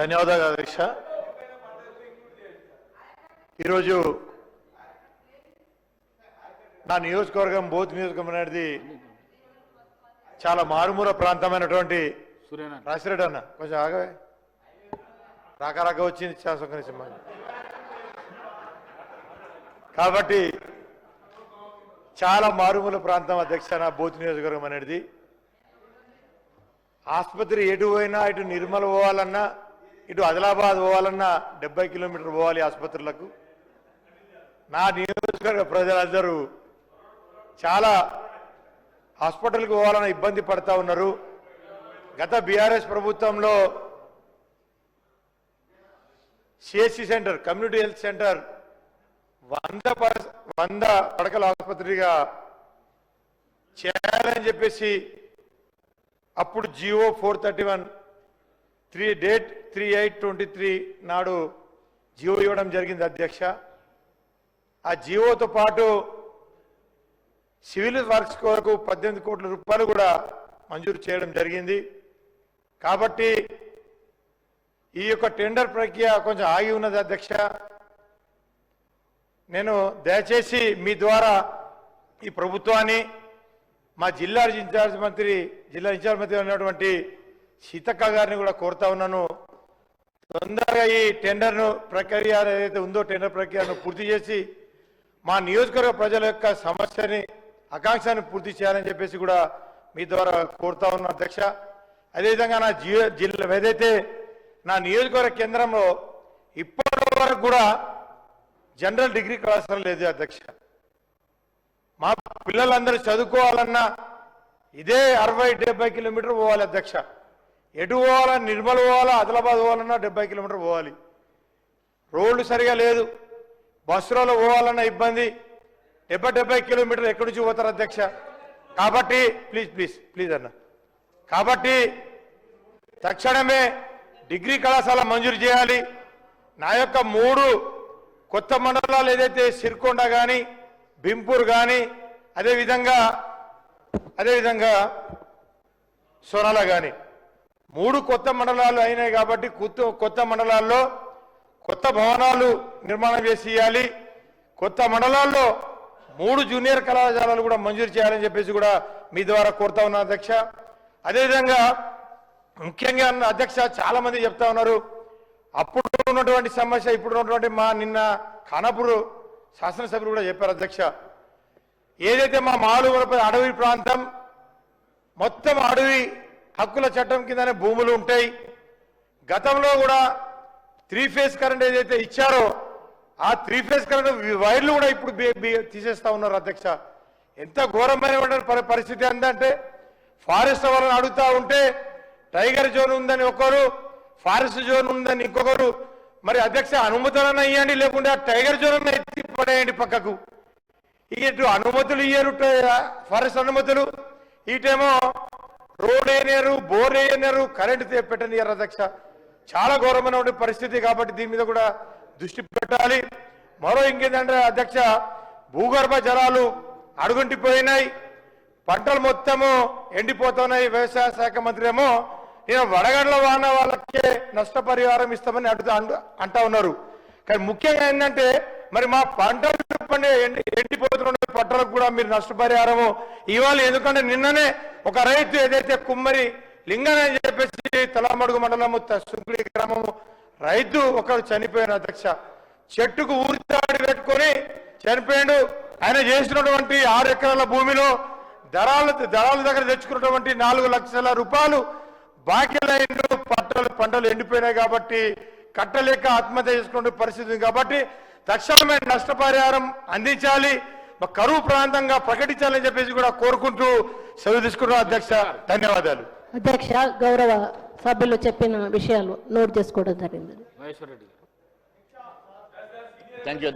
ధన్యవాదాలు అధ్యక్ష ఈరోజు నా నియోజకవర్గం బోత్ నియోజకవర్గం అనేది చాలా మారుమూల ప్రాంతమైనటువంటి రాసిరెడ్డి అన్న. కొంచెం ఆగవే. రాక రాక వచ్చింది ఆగు. కాబట్టి చాలా మారుమూల ప్రాంతం అధ్యక్ష నా బోత్ నియోజకవర్గం అనేది. ఆసుపత్రి ఎటు పోయినా ఇటు నిర్మల్ పోవాలన్నా ఇటు ఆదిలాబాద్ పోవాలన్నా డెబ్బై కిలోమీటర్లు పోవాలి ఆసుపత్రులకు. నా నియోజకవర్గ ప్రజలందరూ చాలా హాస్పిటల్కి పోవాలన్న ఇబ్బంది పడతా ఉన్నారు. గత బీఆర్ఎస్ ప్రభుత్వంలో CSC centre community health centre వంద పడ- వంద పడకల ఆసుపత్రిగా చేయాలని చెప్పేసి అప్పుడు Jio four thirty one three date three eight twenty three నాడు జియో ఇవ్వడం జరిగింది అధ్యక్ష. ఆ జియోతో పాటు సివిల్ వర్క్స్ కొరకు పద్దెనిమిది కోట్ల రూపాయలు కూడా మంజూరు చేయడం జరిగింది. కాబట్టి ఈ యొక్క టెండర్ ప్రక్రియ కొంచెం ఆగి ఉన్నది అధ్యక్ష. నేను దయచేసి మీ ద్వారా ఈ ప్రభుత్వాన్ని మా జిల్లా ఇన్ఛార్జ్ మంత్రి జిల్లా ఇన్ఛార్జ్ మంత్రి ఉన్నటువంటి సీతక్క గారిని కూడా కోరుతా ఉన్నాను. తొందరగా ఈ టెండర్ను ప్రక్రియ ఏదైతే ఉందో టెండర్ ప్రక్రియను పూర్తి చేసి మా నియోజకవర్గ ప్రజల యొక్క సమస్యని ఆకాంక్షని పూర్తి చేయాలని చెప్పేసి కూడా మీ ద్వారా కోరుతా ఉన్నా అధ్యక్ష. అదేవిధంగా నా జియో జిల్లా ఏదైతే నా నియోజకవర్గ కేంద్రంలో ఇప్పటి వరకు కూడా జనరల్ డిగ్రీ కళాశాల లేదు అధ్యక్ష. మా పిల్లలందరూ చదువుకోవాలన్నా ఇదే అరవై డెబ్బై కిలోమీటర్ పోవాలి అధ్యక్ష. ఎటు పోవాలా? నిర్మల్ పోవాలా? ఆదిలాబాద్ పోవాలన్నా డెబ్బై కిలోమీటర్ పోవాలి. రోడ్లు సరిగా లేదు. బస్సులలో పోవాలన్న ఇబ్బంది. డెబ్బై డెబ్బై కిలోమీటర్లు ఎక్కడి నుంచి పోతారు అధ్యక్ష? కాబట్టి ప్లీజ్ ప్లీజ్ ప్లీజ్ అన్న. కాబట్టి తక్షణమే డిగ్రీ కళాశాల మంజూరు చేయాలి. నా యొక్క మూడు కొత్త మండలాలు ఏదైతే సిరికొండ కానీ బింపూర్ కానీ అదేవిధంగా అదేవిధంగా సోనాల కానీ మూడు కొత్త మండలాలు అయినాయి కాబట్టి కొత్త కొత్త మండలాల్లో కొత్త భవనాలు నిర్మాణం చేసి ఇవ్వాలి కొత్త మండలాల్లో మూడు జూనియర్ కళాశాలలు కూడా మంజూరు చేయాలని చెప్పేసి కూడా మీ ద్వారా కోరుతా ఉన్నా అధ్యక్ష. అదేవిధంగా ముఖ్యంగా అధ్యక్ష చాలామంది చెప్తా ఉన్నారు. అప్పుడు ఉన్నటువంటి సమస్య ఇప్పుడు ఉన్నటువంటి మా నిన్న ఖానాపూర్ శాసనసభ్యులు కూడా చెప్పారు అధ్యక్ష. ఏదైతే మా మాలుగులపై అడవి ప్రాంతం మొత్తం అడవి హక్కుల చట్టం కిందనే భూములు ఉంటాయి. గతంలో కూడా త్రీ ఫేజ్ కరెంట్ ఏదైతే ఇచ్చారో ఆ త్రీ ఫేజ్ కరెంట్ వైర్లు కూడా ఇప్పుడు తీసేస్తా ఉన్నారు అధ్యక్ష. ఎంత ఘోరమైన పరిస్థితి ఏంటంటే ఫారెస్ట్ వాళ్ళని అడుగుతా ఉంటే టైగర్ జోన్ ఉందని ఒకరు ఫారెస్ట్ జోన్ ఉందని ఇంకొకరు మరి అధ్యక్ష అనుమతులన్నా ఇవ్వండి లేకుంటే టైగర్ జోన్ అన్న ఎత్తి పడేయండి పక్కకు. ఇక ఇటు అనుమతులు ఇయ్యరు ఫారెస్ట్ అనుమతులు. ఇటేమో రోడ్ వేయలేరు బోర్ వేయలేరు కరెంటు తే- పెట్టనియరు అధ్యక్ష చాలా ఘోరమైన పరిస్థితి కాబట్టి దీని మీద కూడా దృష్టి పెట్టాలి. మరో ఇంకేంటంటే అధ్యక్ష భూగర్భ జలాలు అడుగుంటిపోయినాయి పంటలు మొత్తము ఎండిపోతున్నాయి. వ్యవసాయ శాఖ మంత్రి ఏమో నేను వడగండ్ల వాన వాళ్ళకే నష్టపరిహారం ఇస్తామని అడుగుతా అంటా ఉన్నారు. కానీ ముఖ్యంగా ఏంటంటే మరి మా పంటలు ఎండి ఎండిపోతున్న కూడా మీరు నష్టపరిహారము. ఇవ్వాలి ఎందుకంటే నిన్ననే ఒక రైతు ఏదైతే కుమ్మరి లింగన్ అని చెప్పేసి తలామడుగు మండలము సుంకుడి గ్రామము రైతు ఒకరు చనిపోయిన అధ్యక్ష. చెట్టుకు ఊరితాడు పెట్టుకొని చనిపోయాడు. ఆయన చేసినటువంటి ఆరు ఎకరాల భూమిలో దళాలు దళాల దగ్గర తెచ్చుకున్నటువంటి నాలుగు లక్షల రూపాయలు బాకీలైండు పంటలు పంటలు ఎండిపోయినాయి కాబట్టి కట్టలేక ఆత్మహత్య చేసుకునే పరిస్థితి కాబట్టి తక్షణమే నష్టపరిహారం అందించాలి. కరువు ప్రాంతంగా ప్రకటించాలని చెప్పేసి కూడా కోరుకుంటూ సెలవు తీసుకున్నాం అధ్యక్ష. ధన్యవాదాలు. అధ్యక్ష గౌరవ సభ్యులు చెప్పిన విషయాలు నోట్ చేసుకోవడం జరిగింది. Thank you